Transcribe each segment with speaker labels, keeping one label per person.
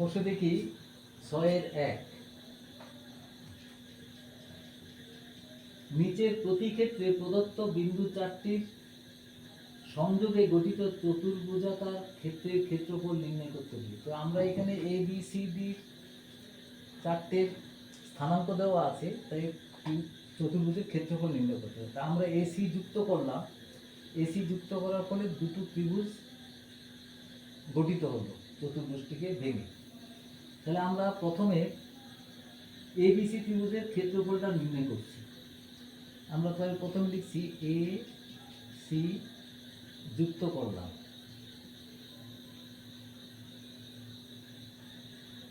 Speaker 1: কষে দেখি ছয়ের এক। নিচের প্রতি ক্ষেত্রে প্রদত্ত বিন্দু চারটির সংযোগে গঠিত চতুর্ভুজাকার ক্ষেত্রের ক্ষেত্রফল নির্ণয় করতে হবে। তো আমরা এখানে এ বি সি ডি চারটের স্থানাঙ্ক দেওয়া আছে, তাই চতুর্ভুজের ক্ষেত্রফল নির্ণয় করতে হবে। তা আমরা এসি যুক্ত করলাম। এসি যুক্ত করার ফলে দুটো ত্রিভুজ গঠিত হলো, চতুর্ভুজটিকে ভেঙে। তাহলে আমরা প্রথমে এবিসি ত্রিভুজের ক্ষেত্রফলটা নির্ণয় করছি। আমরা তাহলে প্রথমে লিখছি এ সি যুক্ত করলাম।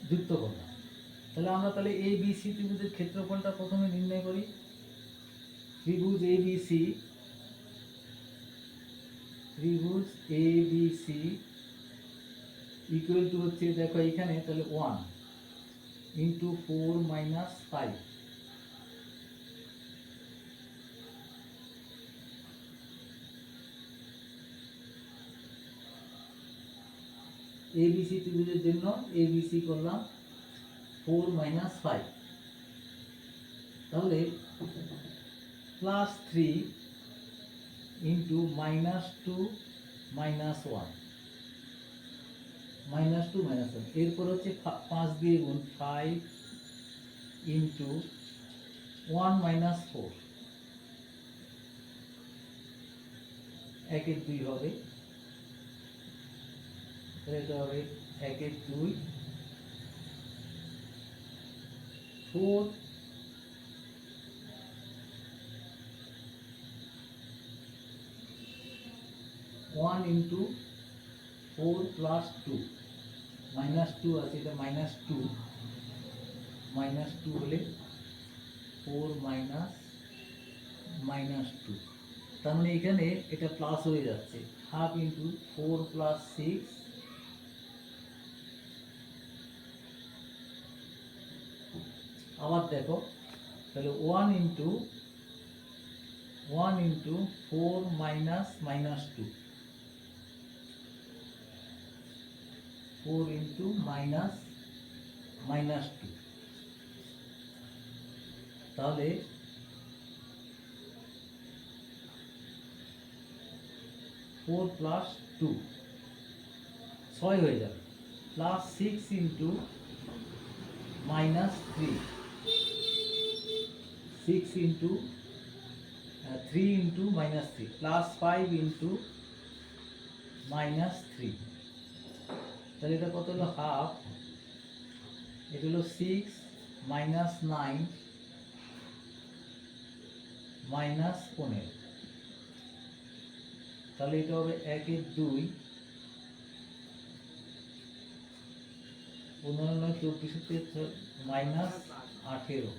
Speaker 1: যুক্ত করলাম। তাহলে আমরা তাহলে এ বি সি ত্রিভুজের ক্ষেত্রফলটা প্রথমে নির্ণয় করি। ত্রিভুজ এ বি সি ত্রিভুজ A B C equal to হচ্ছে দেখো এখানে তাহলে one into four minus five ABC ত্রিভুজের জন্য এবিসি করলাম ফোর মাইনাস ফাইভ তাহলে plus three into minus two minus one minus two minus one এরপর হচ্ছে পাঁচ দিয়ে গুণ five into one minus four একের দুই হবে। এটা হবে একের দুই। Four one into four plus two minus two আছে, এটা মাইনাস টু মাইনাস টু হলে ফোর মাইনাস মাইনাস টু তার মানে এখানে এটা প্লাস হয়ে যাচ্ছে। Half into four plus six আবার দেখো, তাহলে one into one into four minus minus two four into minus minus two. তাহলে ফোর প্লাস টু, ছয় হয়ে যাবে। Plus six into minus three. Six into three into minus three. Plus five into minus three. তাহলে এটা কত হলো half এটা হলো সিক্স মাইনাস নাইন মাইনাস পনেরো। তাহলে এটা হবে একের দুই। পনেরো নয় চব্বিশ মাইনাস আঠেরো।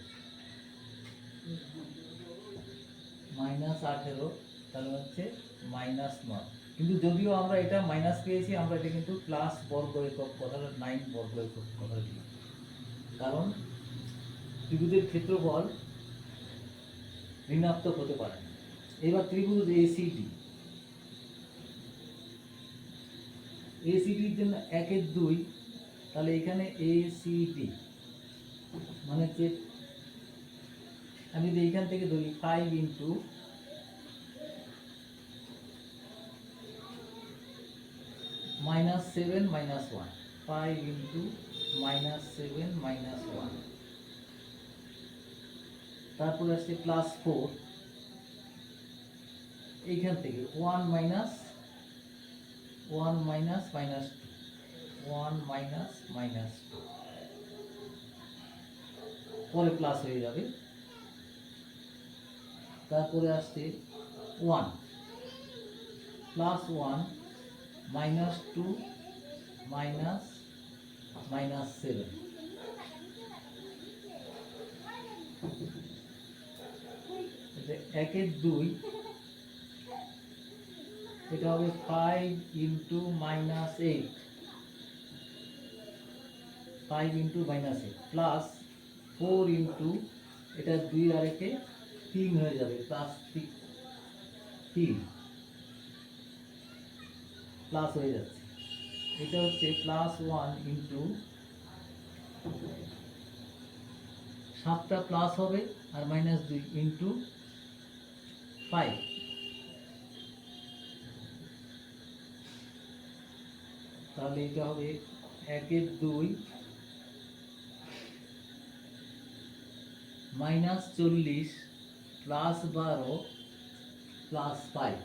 Speaker 1: মাইনাস আঠেরো, তাহলে হচ্ছে মাইনাস নয়। কিন্তু যদিও আমরা এটা মাইনাস পেয়েছি, আমরা এটা কিন্তু প্লাস বর্গ একক কথাটা নাইন বর্গ একক কথা লিখি কারণ ত্রিভুজের ক্ষেত্রফল ঋণাত্মক হতে পারে এবার ত্রিভুজ এসিডি এসিডির জন্য একের দুই, তাহলে এখানে এসিডি মানে হচ্ছে আমি যদি এইখান থেকে ধরি five into minus seven minus one five into minus seven minus one তারপরে আসছে প্লাস ফোর এইখান থেকে one minus one minus minus two one minus minus two পরে প্লাস হয়ে যাবে। তারপরে আসছে one plus one minus two, minus minus seven. একের দুই, এটা হবে five into minus eight five into minus eight plus four into এটা দুই আর একে তিন হয়ে যাবে প্লাস তিন। প্লাস হয়ে যাচ্ছে। এটা হচ্ছে প্লাস ওয়ান ইন্টু সাতটা প্লাস হবে আর মাইনাস দুই ইন্টু ফাইভ তাহলে এটা হবে একের দুই মাইনাস চল্লিশ প্লাস বারো প্লাস ফাইভ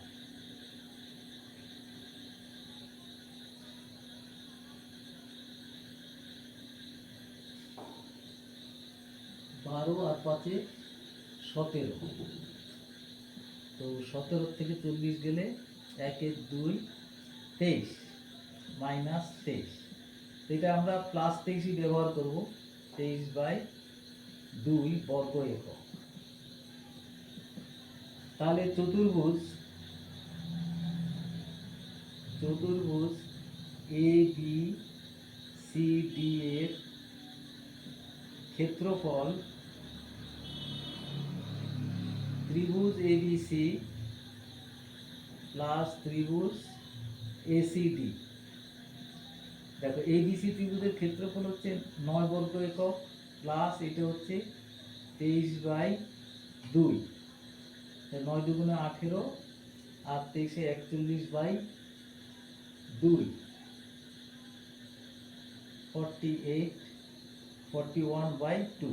Speaker 1: বারো আর পাঁচে সতেরো। তো সতেরো থেকে চল্লিশ গেলে একের দুই তেইশ, মাইনাস তেইশ। এটা আমরা প্লাস তেইশই ব্যবহার করব, তেইশ বাই দুই বর্গ একক। তাহলে চতুর্ভুজ চতুর্ভুজ এ বি সি ডি এর ক্ষেত্রফল ত্রিভুজ এবিসি প্লাস ত্রিভুজ এসিডি দেখো এবিসি ত্রিভুজের ক্ষেত্রফল হচ্ছে নয় বর্গ একক প্লাস এটা হচ্ছে তেইশ বাই দুই। নয় দুগুণে আঠেরো আর তেইশে একচল্লিশ বাই দুই। Forty eight forty one by two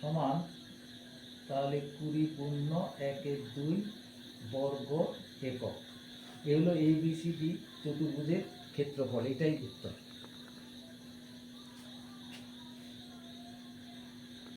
Speaker 1: সমান তাহলে কুড়ি পূর্ণ একের দুই বর্গ একক। এগুলো এ বি সি ডি চতুর্ভুজের ক্ষেত্রফল, এটাই উত্তর।